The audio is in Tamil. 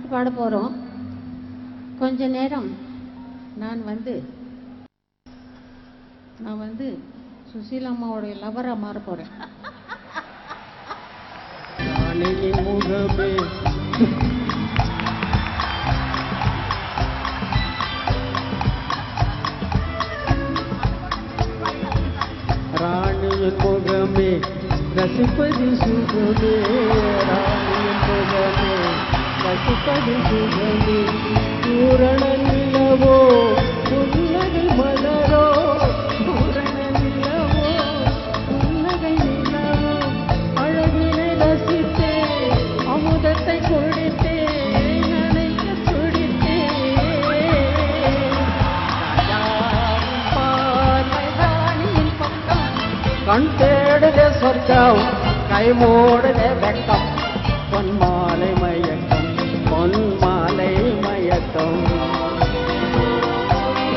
பாட்டு பாட போகிறோம் கொஞ்ச நேரம் நான் வந்து நான் வந்து சுசீலா அம்மாவோடைய லவராக மாற போகிறேன் ராணியின் முகமே. ராணியின் ரசிப்பது சுகமே. ராணியின் ரசிப்பது பூரண நிலவோ புன்னகை மலரோ? பூரண நிலவோ? புன்னகை நிலவோ அழகினை ரசித்தே அமுதத்தை கொடுத்தே நினைக்க கண் தேடுதே சொர்க்கம் கை மூடுதே வெட்கம். go.